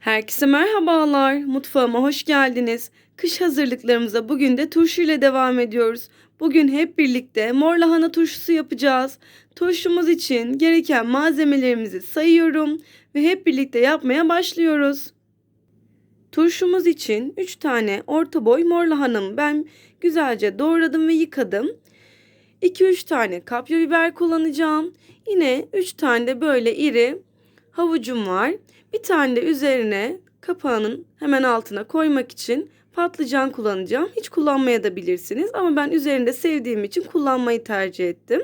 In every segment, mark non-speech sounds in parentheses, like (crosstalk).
Herkese merhabalar. Mutfağıma hoş geldiniz. Kış hazırlıklarımıza bugün de turşu ile devam ediyoruz. Bugün hep birlikte mor lahana turşusu yapacağız. Turşumuz için gereken malzemelerimizi sayıyorum ve hep birlikte yapmaya başlıyoruz. Turşumuz için 3 tane orta boy mor lahanamı ben güzelce doğradım ve yıkadım. 2-3 tane kapya biber kullanacağım. Yine 3 tane de böyle iri havucum var. Bir tane de üzerine kapağının hemen altına koymak için patlıcan kullanacağım. Hiç kullanmaya da bilirsiniz ama ben üzerinde sevdiğim için kullanmayı tercih ettim.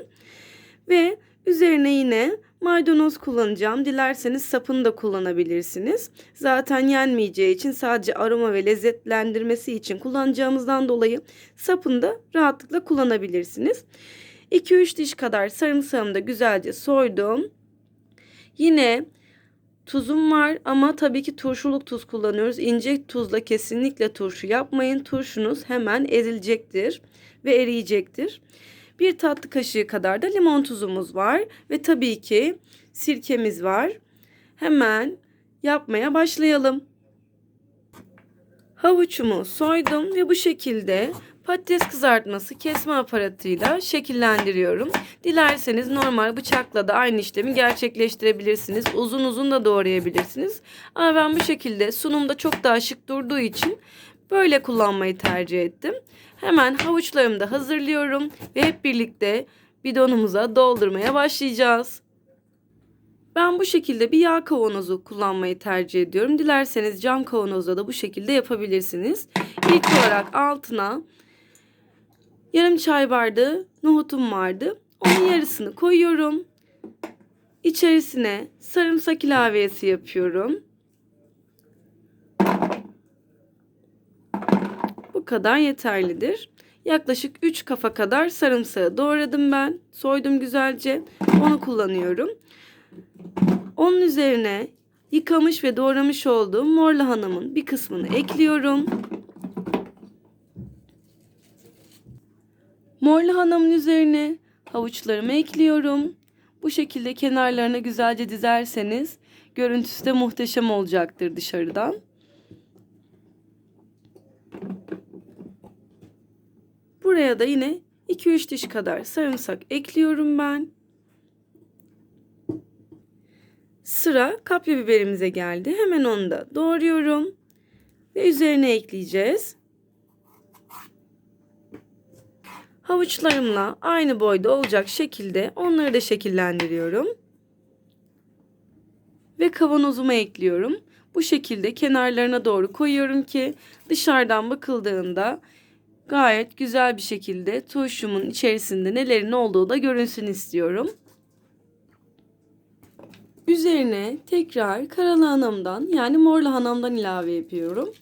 Ve üzerine yine maydanoz kullanacağım. Dilerseniz sapını da kullanabilirsiniz. Zaten yenmeyeceği için sadece aroma ve lezzetlendirmesi için kullanacağımızdan dolayı sapını da rahatlıkla kullanabilirsiniz. 2-3 diş kadar sarımsağımı da güzelce soydum. Yine Tuzum var ama tabii ki turşuluk tuz kullanıyoruz. İnce tuzla kesinlikle turşu yapmayın. Turşunuz hemen ezilecektir ve eriyecektir. Bir tatlı kaşığı kadar da limon tuzumuz var ve tabii ki sirkemiz var. Hemen yapmaya başlayalım. Havuçumu soydum ve bu şekilde patates kızartması kesme aparatıyla şekillendiriyorum. Dilerseniz normal bıçakla da aynı işlemi gerçekleştirebilirsiniz. Uzun uzun da doğrayabilirsiniz. Ama ben bu şekilde sunumda çok daha şık durduğu için böyle kullanmayı tercih ettim. Hemen havuçlarımı da hazırlıyorum ve hep birlikte bidonumuza doldurmaya başlayacağız. Ben bu şekilde bir yağ kavanozu kullanmayı tercih ediyorum. Dilerseniz cam kavanozda da bu şekilde yapabilirsiniz. İlk olarak altına yarım çay bardağı nohutum vardı. Onun (coughs) yarısını koyuyorum. İçerisine sarımsak ilavesi yapıyorum. Bu kadar yeterlidir. Yaklaşık 3 kafa kadar sarımsağı doğradım ben. Soydum güzelce. Onu kullanıyorum. Onun üzerine yıkamış ve doğramış olduğum mor lahanamın bir kısmını ekliyorum. Mor lahanamın üzerine havuçlarımı ekliyorum. Bu şekilde kenarlarına güzelce dizerseniz görüntüsü de muhteşem olacaktır dışarıdan. Buraya da yine 2-3 diş kadar sarımsak ekliyorum ben. Sıra kapya biberimize geldi. Hemen onu da doğruyorum. Ve üzerine ekleyeceğiz. Havuçlarımla aynı boyda olacak şekilde onları da şekillendiriyorum. Ve kavanozuma ekliyorum. Bu şekilde kenarlarına doğru koyuyorum ki dışarıdan bakıldığında gayet güzel bir şekilde turşumun içerisinde nelerin olduğu da görünsün istiyorum. Üzerine tekrar kara lahanamdan yani mor lahanamdan ilave yapıyorum.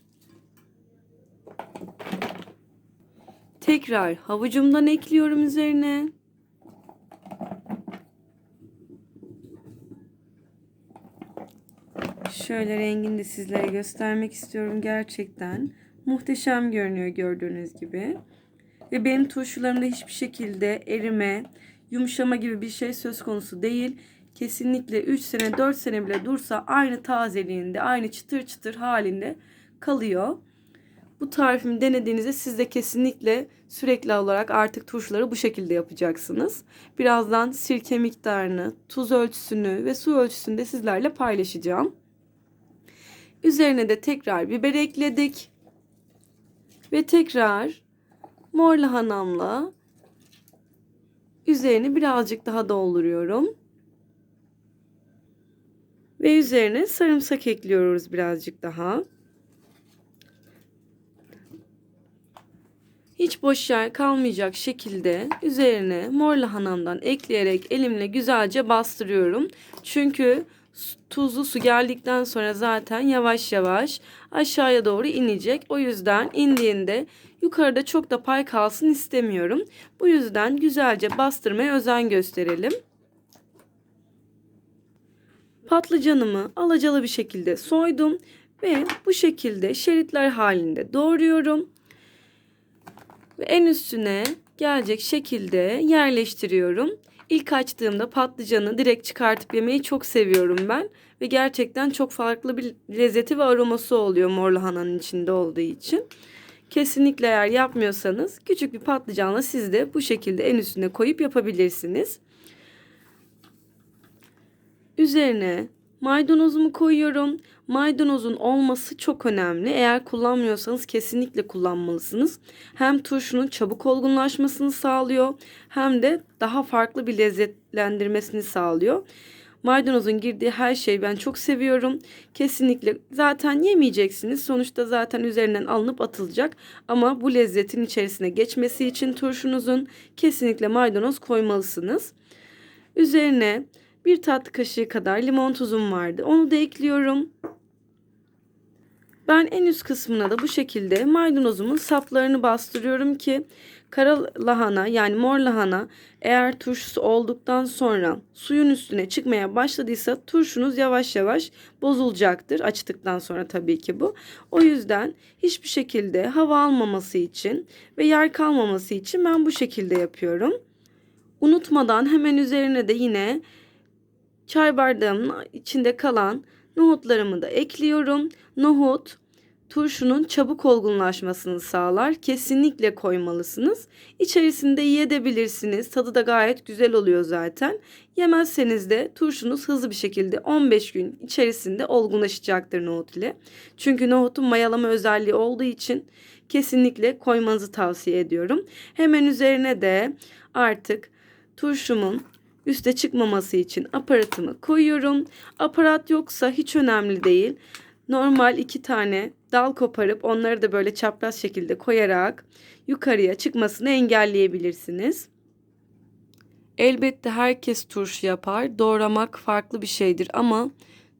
Tekrar havucumdan ekliyorum üzerine. Şöyle rengini de sizlere göstermek istiyorum gerçekten. Muhteşem görünüyor gördüğünüz gibi. Ve benim turşularımda hiçbir şekilde erime, yumuşama gibi bir şey söz konusu değil. Kesinlikle 3 sene 4 sene bile dursa aynı tazeliğinde, aynı çıtır çıtır halinde kalıyor. Bu tarifimi denediğinizde siz de kesinlikle sürekli olarak artık turşuları bu şekilde yapacaksınız. Birazdan sirke miktarını, tuz ölçüsünü ve su ölçüsünü de sizlerle paylaşacağım. Üzerine de tekrar biber ekledik. Ve tekrar mor lahanamla üzerini birazcık daha dolduruyorum. Ve üzerine sarımsak ekliyoruz birazcık daha. Hiç boş yer kalmayacak şekilde üzerine mor lahanamdan ekleyerek elimle güzelce bastırıyorum. Çünkü tuzlu su geldikten sonra zaten yavaş yavaş aşağıya doğru inecek. O yüzden indiğinde yukarıda çok da pay kalsın istemiyorum. Bu yüzden güzelce bastırmaya özen gösterelim. Patlıcanımı alacalı bir şekilde soydum ve bu şekilde şeritler halinde doğruyorum. Ve en üstüne gelecek şekilde yerleştiriyorum. İlk açtığımda patlıcanı direkt çıkartıp yemeyi çok seviyorum ben. Ve gerçekten çok farklı bir lezzeti ve aroması oluyor mor lahananın içinde olduğu için. Kesinlikle eğer yapmıyorsanız küçük bir patlıcanla siz de bu şekilde en üstüne koyup yapabilirsiniz. Üzerine maydanozumu koyuyorum. Maydanozun olması çok önemli. Eğer kullanmıyorsanız kesinlikle kullanmalısınız. Hem turşunun çabuk olgunlaşmasını sağlıyor hem de daha farklı bir lezzetlendirmesini sağlıyor. Maydanozun girdiği her şeyi ben çok seviyorum. Kesinlikle zaten yemeyeceksiniz. Sonuçta zaten üzerinden alınıp atılacak. Ama bu lezzetin içerisine geçmesi için turşunuzun kesinlikle maydanoz koymalısınız. Üzerine bir tatlı kaşığı kadar limon tuzum vardı. Onu da ekliyorum. Ben en üst kısmına da bu şekilde maydanozumun saplarını bastırıyorum ki kara lahana yani mor lahana eğer turşusu olduktan sonra suyun üstüne çıkmaya başladıysa turşunuz yavaş yavaş bozulacaktır. Açtıktan sonra tabii ki bu. O yüzden hiçbir şekilde hava almaması için ve yer kalmaması için ben bu şekilde yapıyorum. Unutmadan hemen üzerine de yine çay bardağımın içinde kalan nohutlarımı da ekliyorum. Nohut turşunun çabuk olgunlaşmasını sağlar. Kesinlikle koymalısınız. İçerisinde yiyebilirsiniz. Tadı da gayet güzel oluyor zaten. Yemezseniz de turşunuz hızlı bir şekilde 15 gün içerisinde olgunlaşacaktır nohut ile. Çünkü nohutun mayalama özelliği olduğu için kesinlikle koymanızı tavsiye ediyorum. Hemen üzerine de artık turşumun üste çıkmaması için aparatımı koyuyorum. Aparat yoksa hiç önemli değil. Normal iki tane dal koparıp onları da böyle çapraz şekilde koyarak yukarıya çıkmasını engelleyebilirsiniz. Elbette herkes turşu yapar. Doğramak farklı bir şeydir ama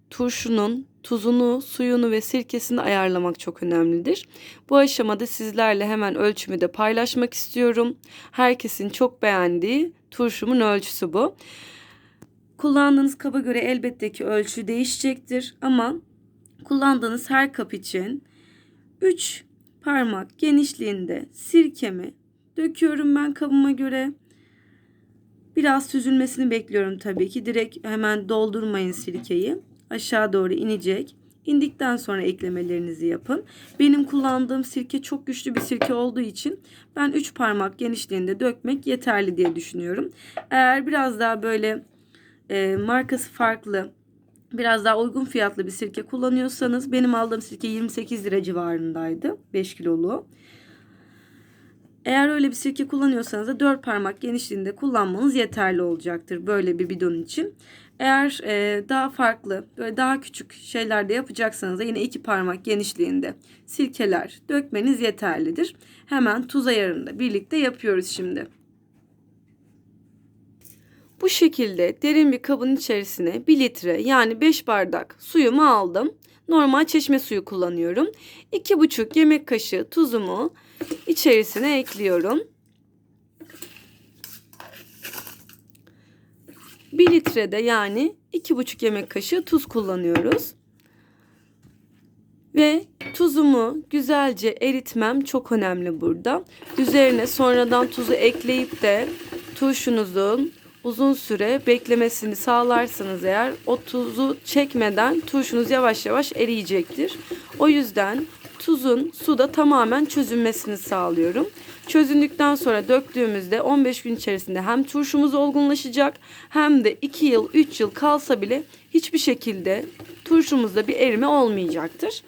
turşunun tuzunu, suyunu ve sirkesini ayarlamak çok önemlidir. Bu aşamada sizlerle hemen ölçümü de paylaşmak istiyorum. Herkesin çok beğendiği turşumun ölçüsü bu. Kullandığınız kaba göre elbette ki ölçü değişecektir ama kullandığınız her kap için 3 parmak genişliğinde sirkemi döküyorum ben kabıma göre. Biraz süzülmesini bekliyorum tabii ki. Direkt hemen doldurmayın sirkeyi. Aşağı doğru inecek. İndikten sonra eklemelerinizi yapın. Benim kullandığım sirke çok güçlü bir sirke olduğu için ben 3 parmak genişliğinde dökmek yeterli diye düşünüyorum. Eğer biraz daha böyle e, markası farklı biraz daha uygun fiyatlı bir sirke kullanıyorsanız benim aldığım sirke 28 lira civarındaydı 5 kilolu. Eğer öyle bir sirke kullanıyorsanız da 4 parmak genişliğinde kullanmanız yeterli olacaktır böyle bir bidon için. Eğer e, daha farklı, böyle daha küçük şeyler de yapacaksanız da yine iki parmak genişliğinde sirkeler dökmeniz yeterlidir. Hemen tuz ayarını birlikte yapıyoruz şimdi. Bu şekilde derin bir kabın içerisine 1 litre yani 5 bardak suyumu aldım. Normal çeşme suyu kullanıyorum. 2,5 yemek kaşığı tuzumu içerisine ekliyorum. 1 litrede yani 2,5 yemek kaşığı tuz kullanıyoruz. Ve tuzumu güzelce eritmem çok önemli burada. Üzerine sonradan tuzu ekleyip de turşunuzun uzun süre beklemesini sağlarsanız eğer o tuzu çekmeden turşunuz yavaş yavaş eriyecektir. O yüzden tuzun suda tamamen çözünmesini sağlıyorum. Çözündükten sonra döktüğümüzde 15 gün içerisinde hem turşumuz olgunlaşacak hem de 2 yıl 3 yıl kalsa bile hiçbir şekilde turşumuzda bir erime olmayacaktır.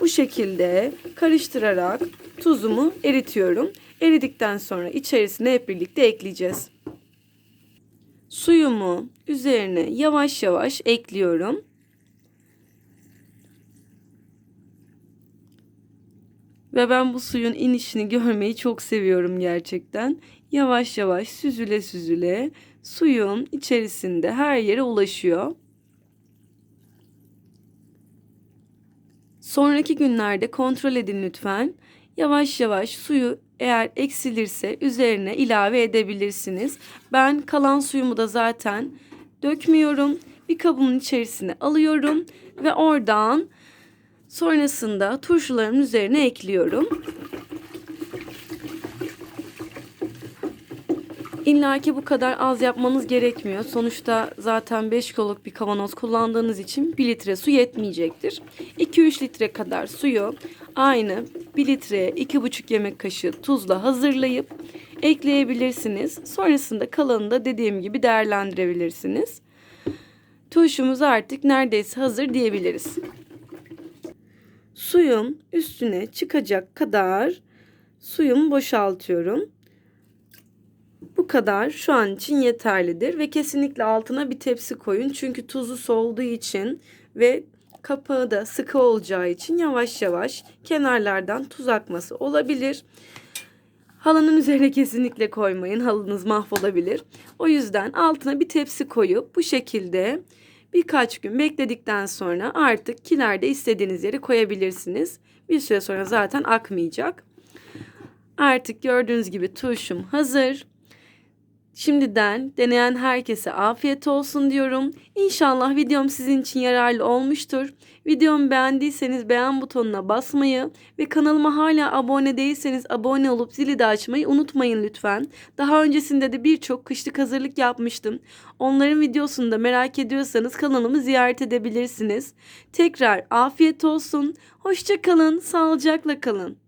Bu şekilde karıştırarak tuzumu eritiyorum. Eridikten sonra içerisine hep birlikte ekleyeceğiz. Suyumu üzerine yavaş yavaş ekliyorum. Ve ben bu suyun inişini görmeyi çok seviyorum gerçekten. Yavaş yavaş süzüle süzüle suyun içerisinde her yere ulaşıyor. Sonraki günlerde kontrol edin lütfen. Yavaş yavaş suyu eğer eksilirse üzerine ilave edebilirsiniz. Ben kalan suyumu da zaten dökmüyorum. Bir kabımın içerisine alıyorum ve oradan sonrasında turşularımın üzerine ekliyorum. İlla ki bu kadar az yapmanız gerekmiyor. Sonuçta zaten 5 kiloluk bir kavanoz kullandığınız için 1 litre su yetmeyecektir. 2-3 litre kadar suyu aynı 1 litreye 2,5 yemek kaşığı tuzla hazırlayıp ekleyebilirsiniz. Sonrasında kalanını da dediğim gibi değerlendirebilirsiniz. Turşumuz artık neredeyse hazır diyebiliriz. Suyun üstüne çıkacak kadar suyumu boşaltıyorum. Bu kadar şu an için yeterlidir ve kesinlikle altına bir tepsi koyun. Çünkü tuzu solduğu için ve kapağı da sıkı olacağı için yavaş yavaş kenarlardan tuz akması olabilir. Halının üzerine kesinlikle koymayın. Halınız mahvolabilir. O yüzden altına bir tepsi koyup bu şekilde birkaç gün bekledikten sonra artık kilerde istediğiniz yere koyabilirsiniz. Bir süre sonra zaten akmayacak. Artık gördüğünüz gibi turşum hazır. Şimdiden deneyen herkese afiyet olsun diyorum. İnşallah videom sizin için yararlı olmuştur. Videomu beğendiyseniz beğen butonuna basmayı ve kanalıma hala abone değilseniz abone olup zili de açmayı unutmayın lütfen. Daha öncesinde de birçok kışlık hazırlık yapmıştım. Onların videosunu da merak ediyorsanız kanalımı ziyaret edebilirsiniz. Tekrar afiyet olsun. Hoşça kalın, sağlıcakla kalın.